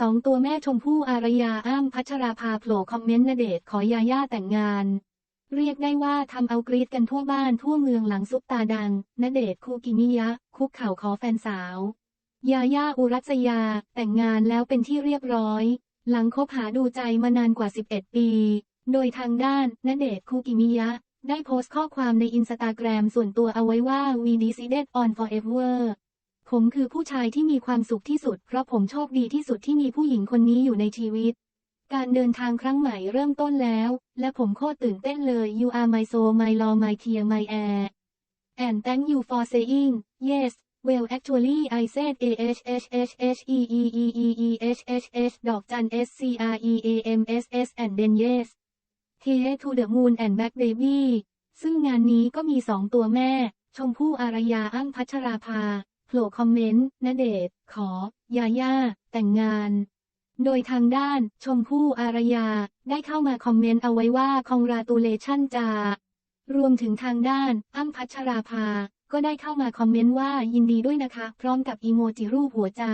สองตัวแม่ชมพู่อารยาอ้ำพัชราภาโผล่คอมเมนต์ณเดชขอยาย่าแต่งงาน เรียกได้ว่าทำเอากรีดกันทั่วบ้านทั่วเมืองหลังซุปตาดังณเดชคูกิมิยะ คุกเข่าขอแฟนสาว ยาย่าอุรัสยา แต่งงานแล้วเป็นที่เรียบร้อย หลังคบหาดูใจมานานกว่า 11 ปี โดยทางด้านณเดชคูกิมิยะ ได้โพสต์ข้อความในอินสตาแกรมส่วนตัวเอาไว้ว่า we decided on forever ผมคือผู้ชายที่มีความสุขที่สุด เพราะผมโชคดีที่สุดที่มีผู้หญิงคนนี้อยู่ในชีวิต การเดินทางครั้งใหม่เริ่มต้นแล้ว และผมโคตรตื่นเต้นเลย you are my soul my law my tear my air and thank you for saying yes well actually I said a h h h h e e e e e h h h ดอกจัน s c r e a m s s and then yes t to the moon and back baby ซึ่งงานนี้ก็มีสองตัวแม่ ชมพู่อารยาอ้ำพัชราภา ผล่คอมเมนต์ณเดชขอ ยาย่า แต่งงาน โดยทางด้านชมพู่อารยา ได้เข้ามาคอมเมนต์เอาไว้ว่า congratulation จารวมถึงทางด้านอ้ำพัชราภา ก็ได้เข้ามาคอมเมนต์ว่ายินดีด้วยนะคะ พร้อมกับอีโมจิรูปหัวใจ